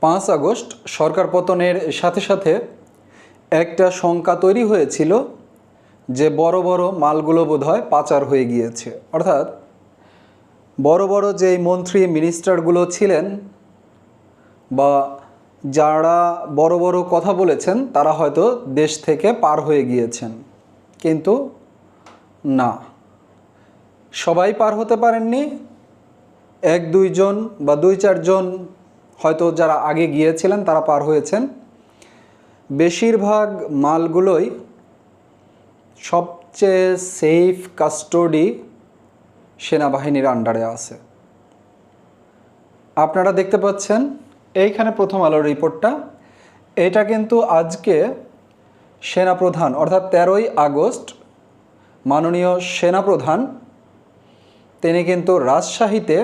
পাঁচ আগস্ট সরকার পতনের সাথে সাথে একটা শঙ্কা তৈরি হয়েছিল যে বড় বড় মালগুলো বোধহয় পাচার হয়ে গিয়েছে। অর্থাৎ বড় বড় যেই মন্ত্রী মিনিস্টারগুলো ছিলেন বা যারা বড় বড় কথা বলেছেন, তারা হয়তো দেশ থেকে পার হয়ে গিয়েছেন। কিন্তু না। সবাই পার হতে পারেননি। এক দুইজন বা দুই চারজন হয়তো যারা আগে গিয়েছিলেন তারা পার হয়েছেন। বেশিরভাগ মালগুলোই সবচেয়ে সেফ কাস্টডি সেনাবাহিনীর আন্ডারে আছে। আপনারা দেখতে পাচ্ছেন, এইখানে প্রথম আলোর রিপোর্টটা এটা কিন্তু আজকে সেনাপ্রধান, অর্থাৎ তেরোই আগস্ট, মাননীয় সেনাপ্রধান, তিনি কিন্তু রাজশাহীতে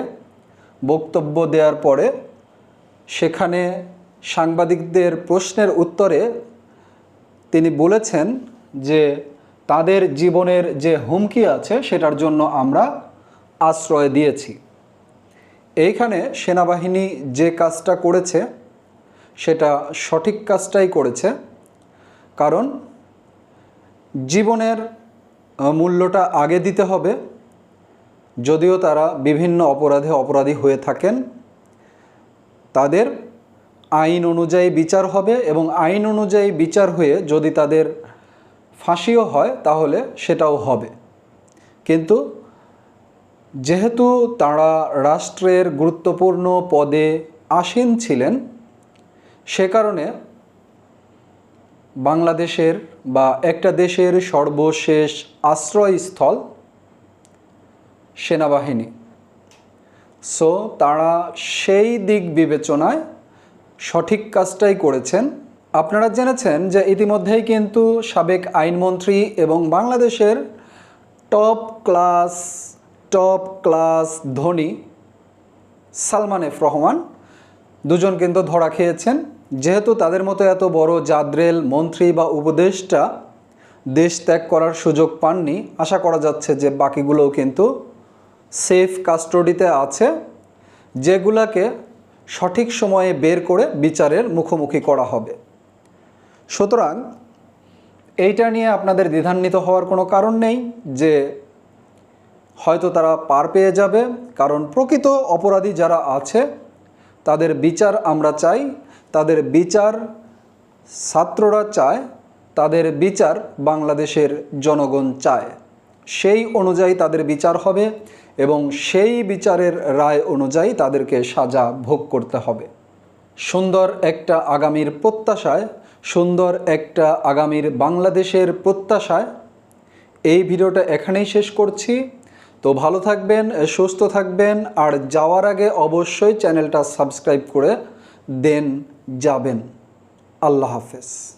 বক্তব্য দেওয়ার পরে সেখানে সাংবাদিকদের প্রশ্নের উত্তরে তিনি বলেছেন যে তাদের জীবনের যে হুমকি আছে সেটার জন্য আমরা আশ্রয় দিয়েছি। এইখানে সেনাবাহিনী যে কাজটা করেছে, সেটা সঠিক কাজটাই করেছে। কারণ জীবনের মূল্যটা আগে দিতে হবে, যদিও তারা বিভিন্ন অপরাধে অপরাধী হয়ে থাকেন। তাদের আইন অনুযায়ী বিচার হবে এবং আইন অনুযায়ী বিচার হয়ে যদি তাদের ফাঁসিও হয়, তাহলে সেটাও হবে। কিন্তু যেহেতু তারা রাষ্ট্রের গুরুত্বপূর্ণ পদে আসীন ছিলেন, সে কারণে বাংলাদেশের বা একটা দেশের সর্বশেষ আশ্রয়স্থল সেনাবাহিনী। সো তারা সেই দিক বিবেচনায় সঠিক কাজটাই করেছেন। আপনারা জেনেছেন যে ইতিমধ্যেই কিন্তু সাবেক আইনমন্ত্রী এবং বাংলাদেশের টপ ক্লাস টপ ক্লাস ধনী সালমান এফ রহমান দুজন কিন্তু ধরা খেয়েছেন। যেহেতু তাদের মতো এত বড় জাদ্রেল মন্ত্রী বা উপদেষ্টা দেশ ত্যাগ করার সুযোগ পাননি, আশা করা যাচ্ছে যে বাকিগুলোও কিন্তু সেফ কাস্টডিতে আছে, যেগুলাকে সঠিক সময়ে বের করে বিচারের মুখোমুখি করা হবে। সুতরাং, এইটা নিয়ে আপনাদের দ্বিধান্বিত হওয়ার কোনো কারণ নেই যে হয়তো তারা পার পেয়ে যাবে, কারণ প্রকৃত অপরাধী যারা আছে, তাদের বিচার আমরা চাই, তাদের বিচার ছাত্ররা চায়, তাদের বিচার বাংলাদেশের জনগণ চায়। সেই অনুযায়ী তাদের বিচার হবে এবং সেই বিচারের রায় অনুযায়ী তাদেরকে সাজা ভোগ করতে হবে। সুন্দর একটা আগামীর প্রত্যাশায়, সুন্দর একটা আগামীর বাংলাদেশের প্রত্যাশায় এই ভিডিওটা এখানেই শেষ করছি। তো ভালো থাকবেন, সুস্থ থাকবেন, আর যাওয়ার আগে অবশ্যই চ্যানেলটা সাবস্ক্রাইব করে দেন যাবেন। আল্লাহ হাফেজ।